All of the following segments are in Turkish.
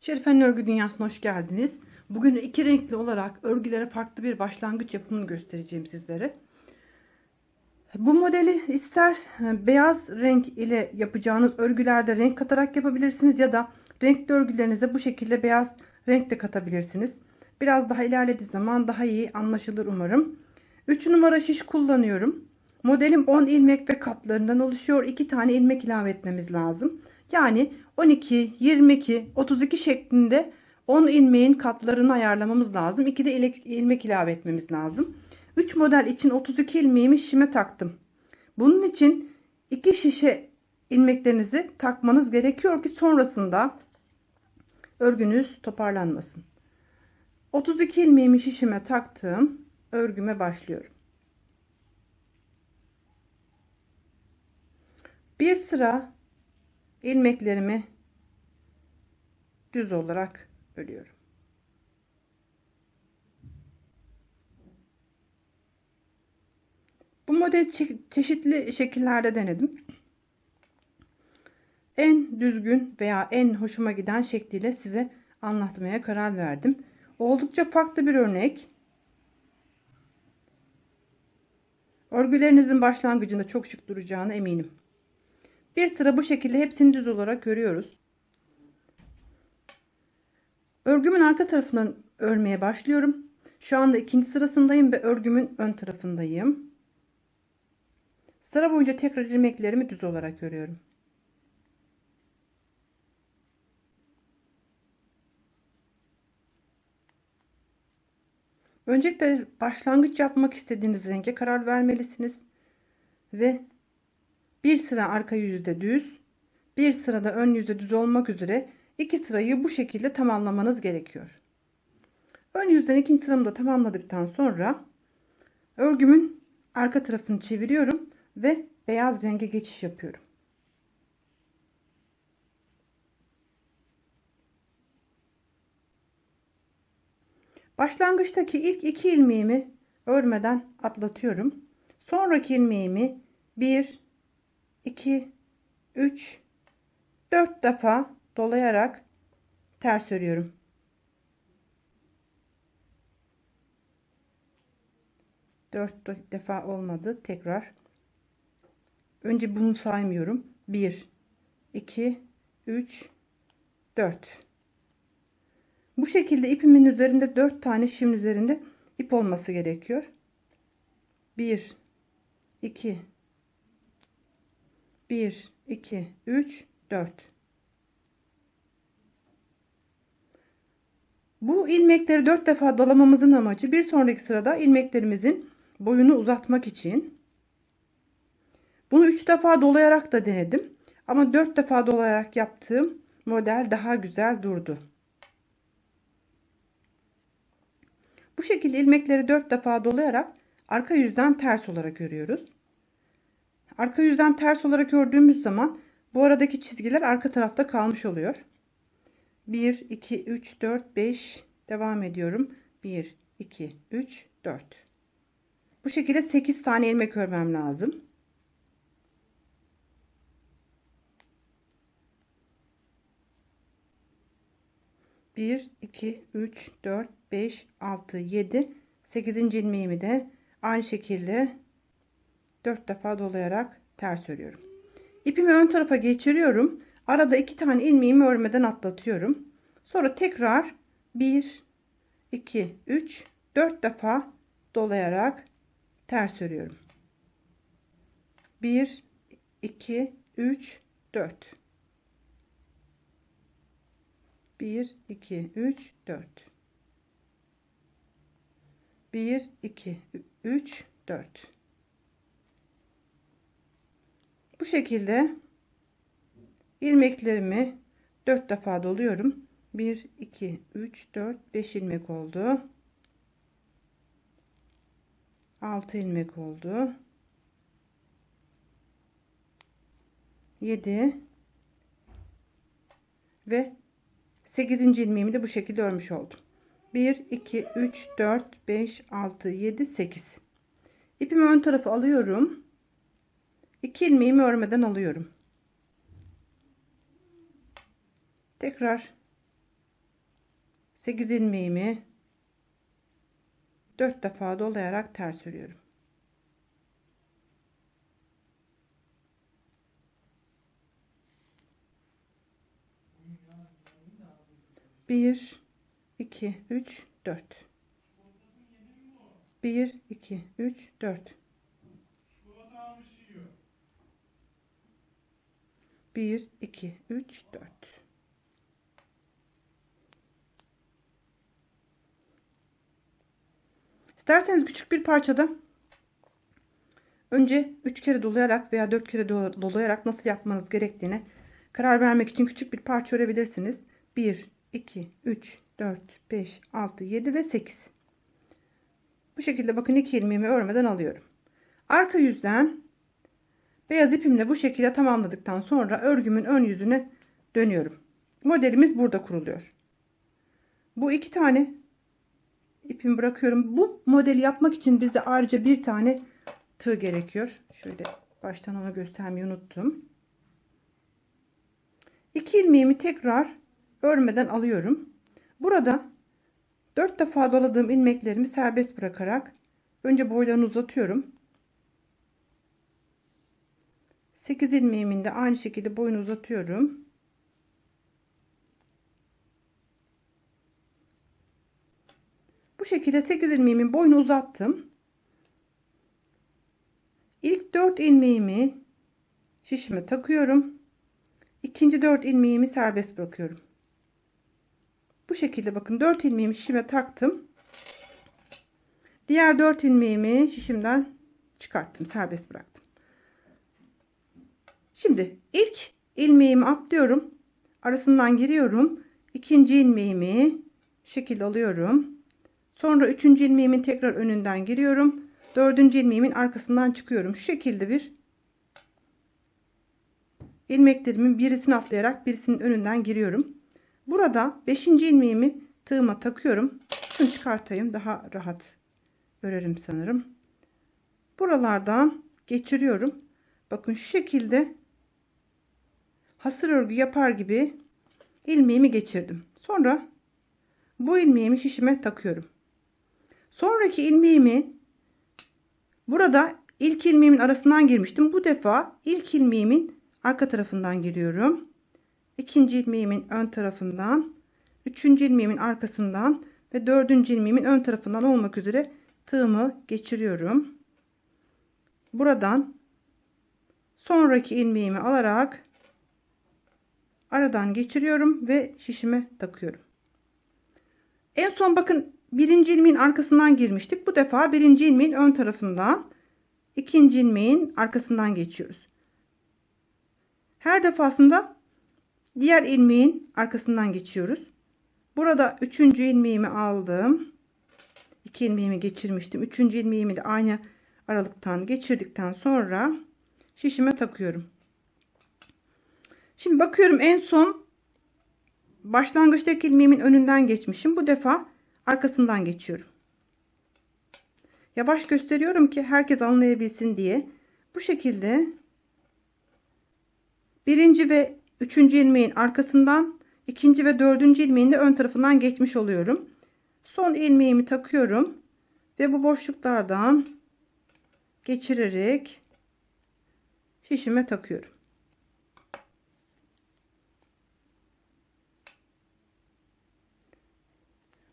Şerife'nin örgü dünyasına hoş geldiniz. Bugün iki renkli olarak örgülere farklı bir başlangıç yapımını göstereceğim sizlere. Bu modeli ister e, beyaz renk ile yapacağınız örgülerde renk katarak yapabilirsiniz ya da renkli örgülerinize bu şekilde beyaz renk de katabilirsiniz. Biraz daha ilerlediği zaman daha iyi anlaşılır umarım. 3 numara şiş kullanıyorum. Modelim 10 ilmek ve katlarından oluşuyor. 2 tane ilmek ilave etmemiz lazım. Yani 12, 22, 32 şeklinde 10 ilmeğin katlarını ayarlamamız lazım. 2 de ilmek ilave etmemiz lazım. 3 model için 32 ilmeğimi şişime taktım. Bunun için 2 şişe ilmeklerinizi takmanız gerekiyor ki sonrasında örgünüz toparlanmasın. 32 ilmeğimi şişime taktım. Örgüme başlıyorum. Bir sıra ilmeklerimi düz olarak örüyorum. Bu model çeşitli şekillerde denedim. En düzgün veya en hoşuma giden şekliyle size anlatmaya karar verdim. Oldukça farklı bir örnek. Örgülerinizin başlangıcında çok şık duracağına eminim. Bir sıra bu şekilde hepsini düz olarak örüyoruz. Örgümün arka tarafından örmeye başlıyorum. Şu anda ikinci sırasındayım ve örgümün ön tarafındayım. Sıra boyunca tekrar ilmeklerimi düz olarak örüyorum. Öncelikle başlangıç yapmak istediğiniz renge karar vermelisiniz. Ve bir sıra arka yüzde düz, bir sırada ön yüzde düz olmak üzere iki sırayı bu şekilde tamamlamanız gerekiyor. Ön yüzden ikinci sıramı da tamamladıktan sonra örgümün arka tarafını çeviriyorum ve beyaz renge geçiş yapıyorum. Başlangıçtaki ilk iki ilmeğimi örmeden atlatıyorum. Sonraki ilmeğimi 1 2 3 4 defa dolayarak ters örüyorum. Dört defa olmadı. Tekrar. Önce bunu saymıyorum. 1 2 3 4 bu şekilde ipimin üzerinde 4 tane şimin üzerinde ip olması gerekiyor. 1 2 1 2 3 4 Bu ilmekleri 4 defa dolamamızın amacı bir sonraki sırada ilmeklerimizin boyunu uzatmak için. Bunu 3 defa dolayarak da denedim. Ama 4 defa dolayarak yaptığım model daha güzel durdu. Bu şekilde ilmekleri 4 defa dolayarak arka yüzden ters olarak örüyoruz. Arka yüzden ters olarak ördüğümüz zaman bu aradaki çizgiler arka tarafta kalmış oluyor. 1 2 3 4 5 devam ediyorum. 1 2 3 4 Bu şekilde 8 tane ilmek örmem lazım. Bir, iki, üç, dört, 5 6 7 8. ilmeğimi de aynı şekilde 4 defa dolayarak ters örüyorum. İpimi ön tarafa geçiriyorum. Arada iki tane ilmeğimi örmeden atlatıyorum. Sonra tekrar 1 2 3 4 defa dolayarak ters örüyorum. 1 2 3 4 1 2 3 4 1 2 3 4 bu şekilde ilmeklerimi 4 defa doluyorum. 1 2 3 4 5 ilmek oldu. 6 ilmek oldu. 7 ve 8. ilmeğimi de bu şekilde örmüş oldum. 1 2 3 4 5 6 7 8 ipimi ön tarafa alıyorum 2 ilmeğimi örmeden alıyorum tekrar 8 ilmeğimi 4 defa dolayarak ters örüyorum. Bir, iki, üç, dört. Bir, iki, üç, dört. Bir, iki, üç, dört. İsterseniz küçük bir parçada önce 3 kere dolayarak veya 4 kere do- dolayarak nasıl yapmanız gerektiğine karar vermek için küçük bir parça örebilirsiniz. 1, 2, 3, 4, 5, 6, 7 ve 8. Bu şekilde bakın iki ilmeğimi örmeden alıyorum. Arka yüzden beyaz ipimle bu şekilde tamamladıktan sonra örgümün ön yüzüne dönüyorum. Modelimiz burada kuruluyor. Bu iki tane ipimi bırakıyorum. Bu modeli yapmak için bize ayrıca bir tane tığ gerekiyor. Şöyle baştan onu göstermeyi unuttum. İki ilmeğimi tekrar örmeden alıyorum. Burada 4 defa doladığım ilmeklerimi serbest bırakarak önce boylarını uzatıyorum. 8 ilmeğimin de aynı şekilde boyunu uzatıyorum. Bu şekilde 8 ilmeğimin boyunu uzattım. İlk 4 ilmeğimi şişime takıyorum. İkinci 4 ilmeğimi serbest bırakıyorum. Bu şekilde bakın 4 ilmeğimi şişime taktım. Diğer 4 ilmeğimi şişimden çıkarttım. Serbest bıraktım. Şimdi ilk ilmeğimi atlıyorum. Arasından giriyorum. İkinci ilmeğimi şekilde alıyorum. Sonra üçüncü ilmeğimin tekrar önünden giriyorum. Dördüncü ilmeğimin arkasından çıkıyorum. Şu şekilde bir ilmeklerimin birisini atlayarak birisinin önünden giriyorum. Burada 5. ilmeğimi tığıma takıyorum. Şunu çıkartayım. Daha rahat örerim sanırım. Buralardan geçiriyorum. Bakın şu şekilde hasır örgü yapar gibi ilmeğimi geçirdim. Sonra bu ilmeğimi şişime takıyorum. Sonraki ilmeğimi burada ilk ilmeğimin arasından girmiştim. Bu defa ilk ilmeğimin arka tarafından giriyorum. İkinci ilmeğimin ön tarafından, üçüncü ilmeğimin arkasından ve dördüncü ilmeğimin ön tarafından olmak üzere tığımı geçiriyorum. Buradan sonraki ilmeğimi alarak aradan geçiriyorum ve şişime takıyorum. En son bakın birinci ilmeğin arkasından girmiştik. Bu defa birinci ilmeğin ön tarafından ikinci ilmeğin arkasından geçiyoruz. Her defasında diğer ilmeğin arkasından geçiyoruz. Burada üçüncü ilmeğimi aldım. İki ilmeğimi geçirmiştim. Üçüncü ilmeğimi de aynı aralıktan geçirdikten sonra şişime takıyorum. Şimdi bakıyorum en son başlangıçtaki ilmeğimin önünden geçmişim. Bu defa arkasından geçiyorum. Yavaş gösteriyorum ki herkes anlayabilsin diye. Bu şekilde birinci ve üçüncü ilmeğin arkasından ikinci ve dördüncü ilmeğin de ön tarafından geçmiş oluyorum. Son ilmeğimi takıyorum ve bu boşluklardan geçirerek şişime takıyorum.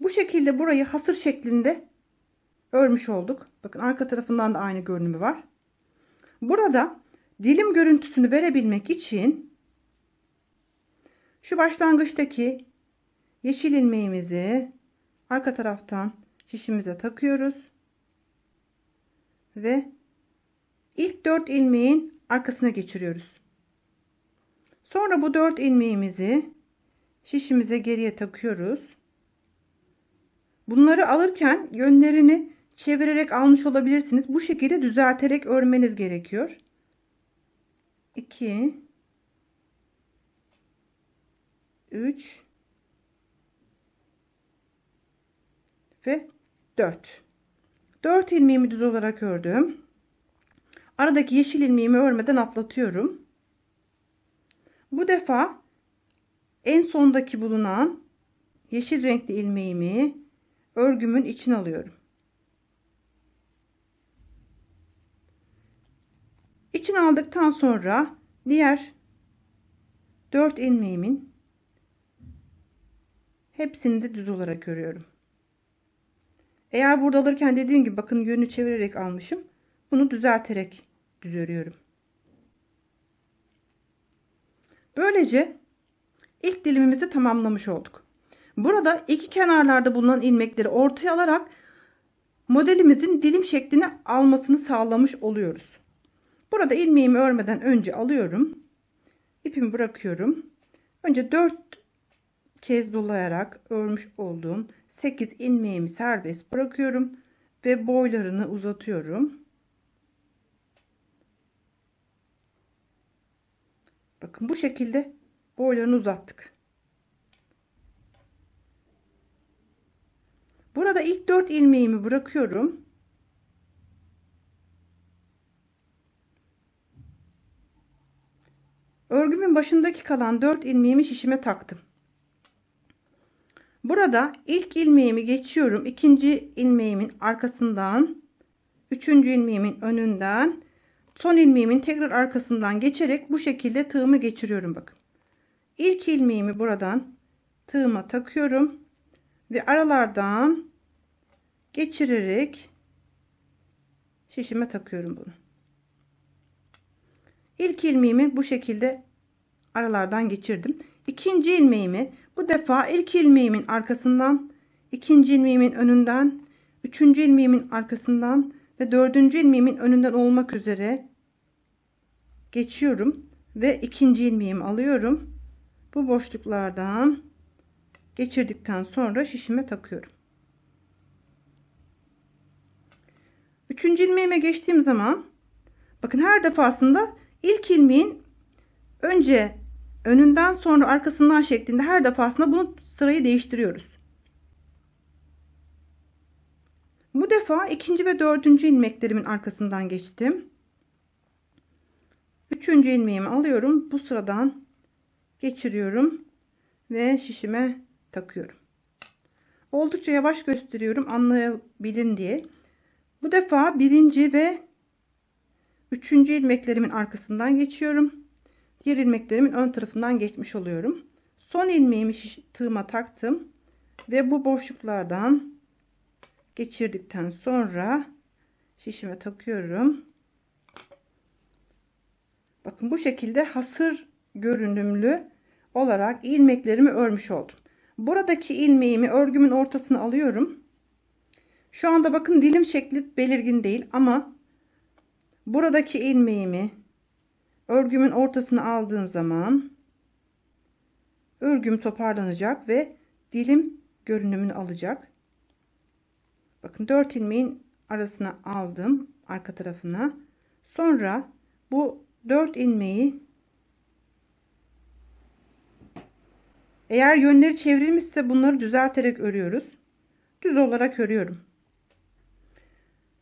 Bu şekilde burayı hasır şeklinde örmüş olduk. Bakın arka tarafından da aynı görünümü var. Burada dilim görüntüsünü verebilmek için şu başlangıçtaki yeşil ilmeğimizi arka taraftan şişimize takıyoruz. Ve ilk 4 ilmeğin arkasına geçiriyoruz. Sonra bu 4 ilmeğimizi şişimize geriye takıyoruz. Bunları alırken yönlerini çevirerek almış olabilirsiniz. Bu şekilde düzelterek örmeniz gerekiyor. 2 3 ve 4 4 ilmeğimi düz olarak ördüm. Aradaki yeşil ilmeğimi örmeden atlatıyorum. Bu defa en sondaki bulunan yeşil renkli ilmeğimi örgümün içine alıyorum. İçine aldıktan sonra diğer 4 ilmeğimin hepsini de düz olarak örüyorum. Eğer burada alırken dediğim gibi bakın yönü çevirerek almışım. Bunu düzelterek düz örüyorum. Böylece ilk dilimimizi tamamlamış olduk. Burada iki kenarlarda bulunan ilmekleri ortaya alarak modelimizin dilim şeklini almasını sağlamış oluyoruz. Burada ilmeğimi örmeden önce alıyorum. ipimi bırakıyorum. Önce 4 kez dolayarak örmüş olduğum 8 ilmeğimi serbest bırakıyorum ve boylarını uzatıyorum. Bakın bu şekilde boylarını uzattık. Burada ilk 4 ilmeğimi bırakıyorum. Örgümün başındaki kalan 4 ilmeğimi şişime taktım. Burada ilk ilmeğimi geçiyorum. ikinci ilmeğimin arkasından, üçüncü ilmeğimin önünden, son ilmeğimin tekrar arkasından geçerek bu şekilde tığımı geçiriyorum bakın. İlk ilmeğimi buradan tığıma takıyorum ve aralardan geçirerek şişime takıyorum bunu. İlk ilmeğimi bu şekilde aralardan geçirdim. İkinci ilmeğimi bu defa ilk ilmeğimin arkasından, ikinci ilmeğimin önünden, üçüncü ilmeğimin arkasından ve dördüncü ilmeğimin önünden olmak üzere geçiyorum ve ikinci ilmeğimi alıyorum. Bu boşluklardan geçirdikten sonra şişime takıyorum. Üçüncü ilmeğime geçtiğim zaman bakın her defasında ilk ilmeğin önce önünden sonra arkasından şeklinde her defasında bunu sırayı değiştiriyoruz. Bu defa ikinci ve dördüncü ilmeklerimin arkasından geçtim. Üçüncü ilmeğimi alıyorum. Bu sıradan geçiriyorum ve şişime takıyorum. Oldukça yavaş gösteriyorum anlayabilin diye. Bu defa birinci ve üçüncü ilmeklerimin arkasından geçiyorum. Diğer ilmeklerimin ön tarafından geçmiş oluyorum. Son ilmeğimi tığıma taktım ve bu boşluklardan geçirdikten sonra şişime takıyorum. Bakın bu şekilde hasır görünümlü olarak ilmeklerimi örmüş oldum. Buradaki ilmeğimi örgümün ortasına alıyorum. Şu anda bakın dilim şekli belirgin değil ama buradaki ilmeğimi örgümün ortasına aldığım zaman örgüm toparlanacak ve dilim görünümünü alacak. Bakın 4 ilmeğin arasına aldım arka tarafına. Sonra bu 4 ilmeği eğer yönleri çevrilmişse bunları düzelterek örüyoruz. Düz olarak örüyorum.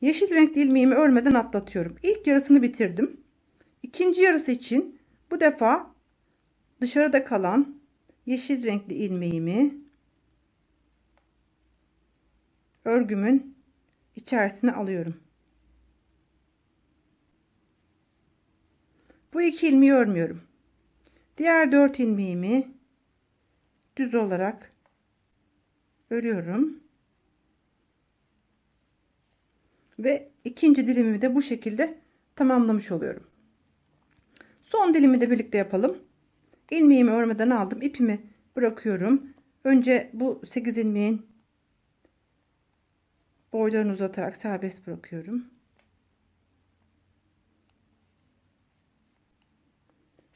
Yeşil renkli ilmeğimi örmeden atlatıyorum. İlk yarısını bitirdim. İkinci yarısı için bu defa dışarıda kalan yeşil renkli ilmeğimi örgümün içerisine alıyorum. Bu iki ilmeği örmüyorum. Diğer dört ilmeğimi düz olarak örüyorum. Ve ikinci dilimimi de bu şekilde tamamlamış oluyorum. Son dilimi de birlikte yapalım. İlmeğimi örmeden aldım. ipimi bırakıyorum. Önce bu 8 ilmeğin boylarını uzatarak serbest bırakıyorum.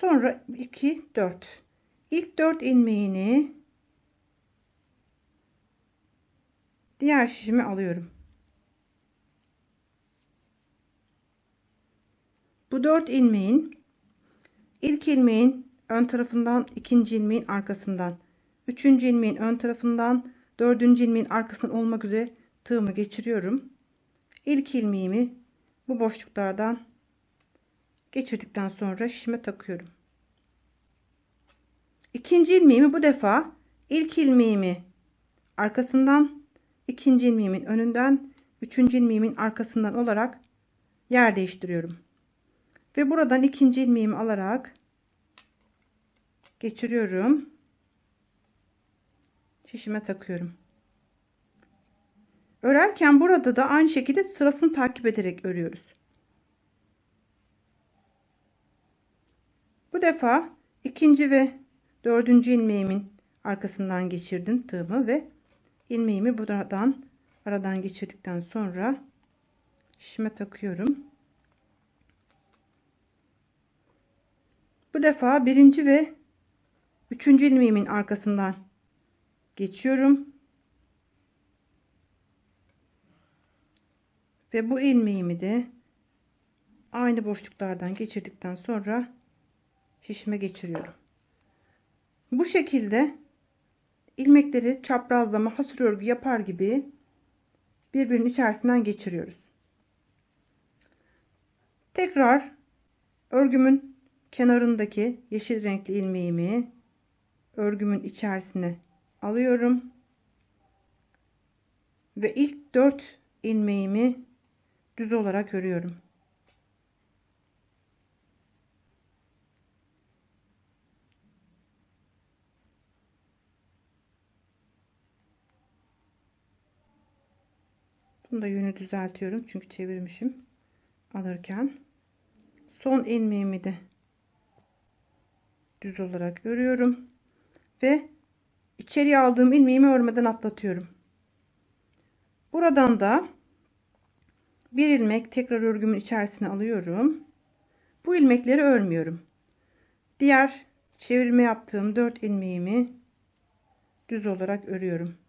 Sonra 2 4. İlk 4 ilmeğini diğer şişime alıyorum. Bu 4 ilmeğin İlk ilmeğin ön tarafından, ikinci ilmeğin arkasından, üçüncü ilmeğin ön tarafından, dördüncü ilmeğin arkasından olmak üzere tığımı geçiriyorum. İlk ilmeğimi bu boşluklardan geçirdikten sonra şişime takıyorum. İkinci ilmeğimi bu defa ilk ilmeğimi arkasından, ikinci ilmeğimin önünden, üçüncü ilmeğimin arkasından olarak yer değiştiriyorum. Ve buradan ikinci ilmeğimi alarak geçiriyorum. Şişime takıyorum. Örerken burada da aynı şekilde sırasını takip ederek örüyoruz. Bu defa ikinci ve dördüncü ilmeğimin arkasından geçirdim tığımı ve ilmeğimi buradan aradan geçirdikten sonra şişime takıyorum. Bu defa birinci ve üçüncü ilmeğimin arkasından geçiyorum. Ve bu ilmeğimi de aynı boşluklardan geçirdikten sonra şişime geçiriyorum. Bu şekilde ilmekleri çaprazlama hasır örgü yapar gibi birbirinin içerisinden geçiriyoruz. Tekrar örgümün kenarındaki yeşil renkli ilmeğimi örgümün içerisine alıyorum. Ve ilk 4 ilmeğimi düz olarak örüyorum. Bunu da yönü düzeltiyorum çünkü çevirmişim alırken. Son ilmeğimi de düz olarak örüyorum ve içeriye aldığım ilmeğimi örmeden atlatıyorum. Buradan da bir ilmek tekrar örgümün içerisine alıyorum. Bu ilmekleri örmüyorum. Diğer çevirme yaptığım 4 ilmeğimi düz olarak örüyorum.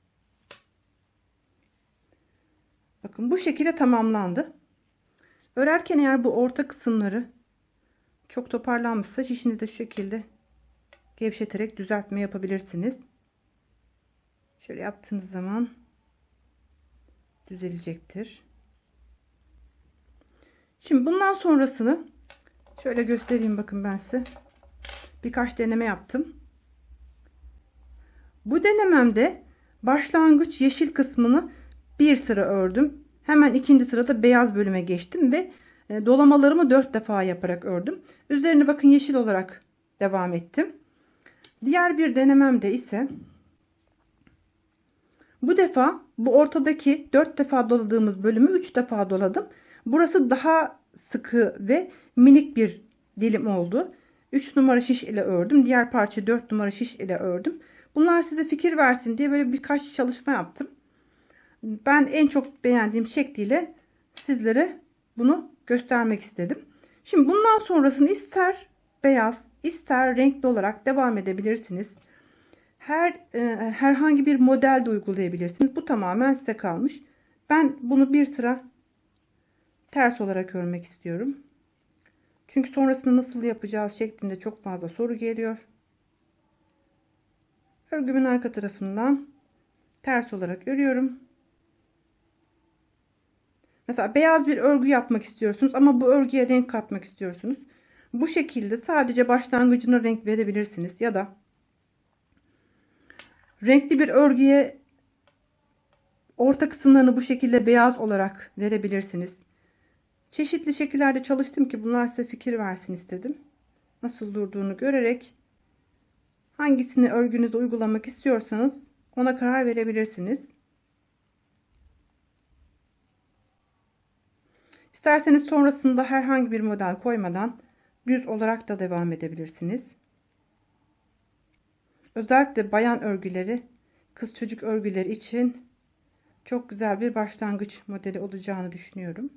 Bakın bu şekilde tamamlandı. Örerken eğer bu orta kısımları çok toparlanmışsa şişini de şu şekilde gevşeterek düzeltme yapabilirsiniz. Şöyle yaptığınız zaman düzelecektir. Şimdi bundan sonrasını şöyle göstereyim bakın ben size. Birkaç deneme yaptım. Bu denememde başlangıç yeşil kısmını bir sıra ördüm. Hemen ikinci sırada beyaz bölüme geçtim ve e, dolamalarımı dört defa yaparak ördüm. Üzerine bakın yeşil olarak devam ettim. Diğer bir denememde ise bu defa bu ortadaki 4 defa doladığımız bölümü 3 defa doladım. Burası daha sıkı ve minik bir dilim oldu. 3 numara şiş ile ördüm. Diğer parça 4 numara şiş ile ördüm. Bunlar size fikir versin diye böyle birkaç çalışma yaptım. Ben en çok beğendiğim şekliyle sizlere bunu göstermek istedim. Şimdi bundan sonrasını ister beyaz ister renkli olarak devam edebilirsiniz. Her e, herhangi bir model de uygulayabilirsiniz. Bu tamamen size kalmış. Ben bunu bir sıra ters olarak örmek istiyorum. Çünkü sonrasında nasıl yapacağız şeklinde çok fazla soru geliyor. Örgümün arka tarafından ters olarak örüyorum. Mesela beyaz bir örgü yapmak istiyorsunuz ama bu örgüye renk katmak istiyorsunuz. Bu şekilde sadece başlangıcına renk verebilirsiniz ya da renkli bir örgüye orta kısımlarını bu şekilde beyaz olarak verebilirsiniz. Çeşitli şekillerde çalıştım ki bunlar size fikir versin istedim. Nasıl durduğunu görerek hangisini örgünüze uygulamak istiyorsanız ona karar verebilirsiniz. İsterseniz sonrasında herhangi bir model koymadan düz olarak da devam edebilirsiniz. Özellikle bayan örgüleri, kız çocuk örgüleri için çok güzel bir başlangıç modeli olacağını düşünüyorum.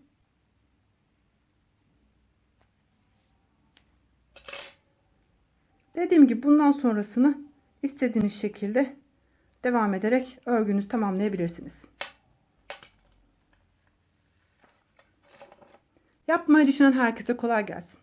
Dediğim gibi bundan sonrasını istediğiniz şekilde devam ederek örgünüzü tamamlayabilirsiniz. Yapmayı düşünen herkese kolay gelsin.